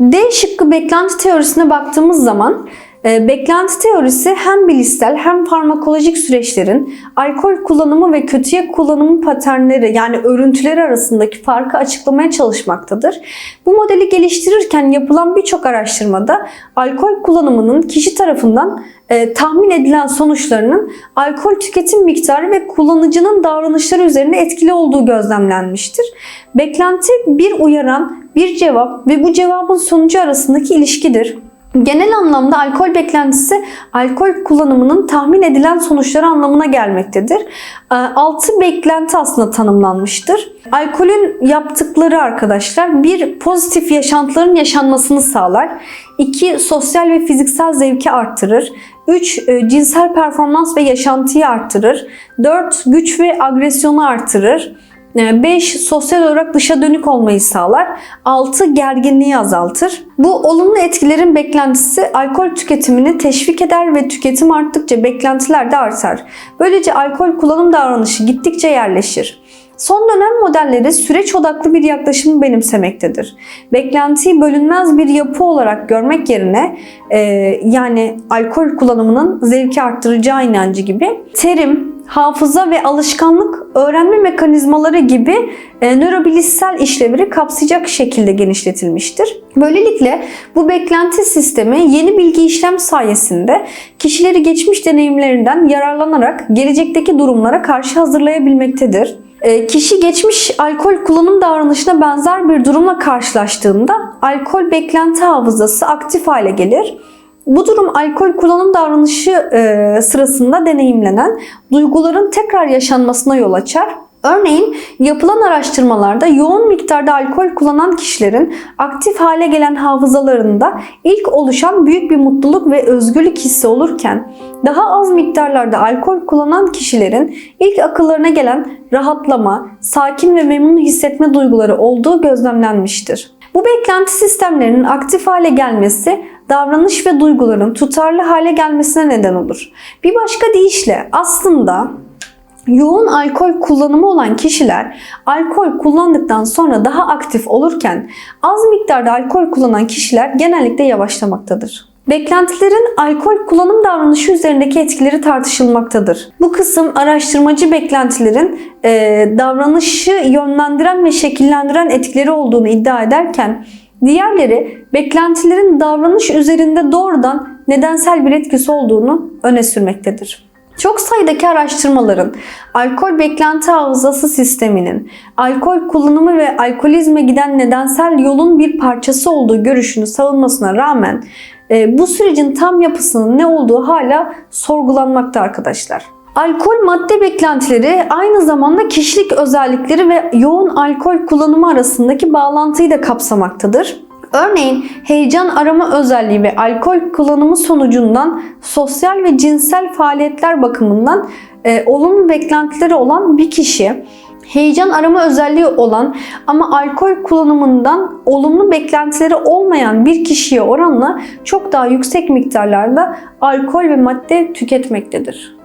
D şıkkı beklenti teorisine baktığımız zaman beklenti teorisi hem bilişsel hem farmakolojik süreçlerin alkol kullanımı ve kötüye kullanımı paternleri yani örüntüleri arasındaki farkı açıklamaya çalışmaktadır. Bu modeli geliştirirken yapılan birçok araştırmada alkol kullanımının kişi tarafından e, tahmin edilen sonuçlarının alkol tüketim miktarı ve kullanıcının davranışları üzerinde etkili olduğu gözlemlenmiştir. Beklenti bir uyaran, bir cevap ve bu cevabın sonucu arasındaki ilişkidir. Genel anlamda alkol beklentisi alkol kullanımının tahmin edilen sonuçları anlamına gelmektedir. Ee, Altı beklenti aslında tanımlanmıştır. Alkolün yaptıkları arkadaşlar bir pozitif yaşantıların yaşanmasını sağlar. 2. Sosyal ve fiziksel zevki arttırır. 3. Cinsel performans ve yaşantıyı arttırır. 4. Güç ve agresyonu arttırır. 5. Sosyal olarak dışa dönük olmayı sağlar. 6. Gerginliği azaltır. Bu olumlu etkilerin beklentisi alkol tüketimini teşvik eder ve tüketim arttıkça beklentiler de artar. Böylece alkol kullanım davranışı gittikçe yerleşir. Son dönem modelleri süreç odaklı bir yaklaşımı benimsemektedir. Beklentiyi bölünmez bir yapı olarak görmek yerine e, yani alkol kullanımının zevki arttıracağı inancı gibi terim, hafıza ve alışkanlık öğrenme mekanizmaları gibi e, nörobilişsel işlevleri kapsayacak şekilde genişletilmiştir. Böylelikle bu beklenti sistemi yeni bilgi işlem sayesinde kişileri geçmiş deneyimlerinden yararlanarak gelecekteki durumlara karşı hazırlayabilmektedir. E, Kişi geçmiş alkol kullanım davranışına benzer bir durumla karşılaştığında alkol beklenti hafızası aktif hale gelir. Bu durum alkol kullanım davranışı e, sırasında deneyimlenen duyguların tekrar yaşanmasına yol açar. Örneğin yapılan araştırmalarda yoğun miktarda alkol kullanan kişilerin aktif hale gelen hafızalarında ilk oluşan büyük bir mutluluk ve özgürlük hissi olurken daha az miktarlarda alkol kullanan kişilerin ilk akıllarına gelen rahatlama, sakin ve memnun hissetme duyguları olduğu gözlemlenmiştir. Bu beklenti sistemlerinin aktif hale gelmesi davranış ve duyguların tutarlı hale gelmesine neden olur. Bir başka deyişle aslında yoğun alkol kullanımı olan kişiler alkol kullandıktan sonra daha aktif olurken az miktarda alkol kullanan kişiler genellikle yavaşlamaktadır. Beklentilerin alkol kullanım davranışı üzerindeki etkileri tartışılmaktadır. Bu kısım araştırmacı beklentilerin e, davranışı yönlendiren ve şekillendiren etkileri olduğunu iddia ederken diğerleri beklentilerin davranış üzerinde doğrudan nedensel bir etkisi olduğunu öne sürmektedir. Çok sayıdaki araştırmaların alkol beklenti hafızası sisteminin alkol kullanımı ve alkolizme giden nedensel yolun bir parçası olduğu görüşünü savunmasına rağmen e, bu sürecin tam yapısının ne olduğu hala sorgulanmakta arkadaşlar. Alkol madde beklentileri aynı zamanda kişilik özellikleri ve yoğun alkol kullanımı arasındaki bağlantıyı da kapsamaktadır. Örneğin heyecan arama özelliği ve alkol kullanımı sonucundan sosyal ve cinsel faaliyetler bakımından e, olumlu beklentileri olan bir kişi heyecan arama özelliği olan ama alkol kullanımından olumlu beklentileri olmayan bir kişiye oranla çok daha yüksek miktarlarda alkol ve madde tüketmektedir.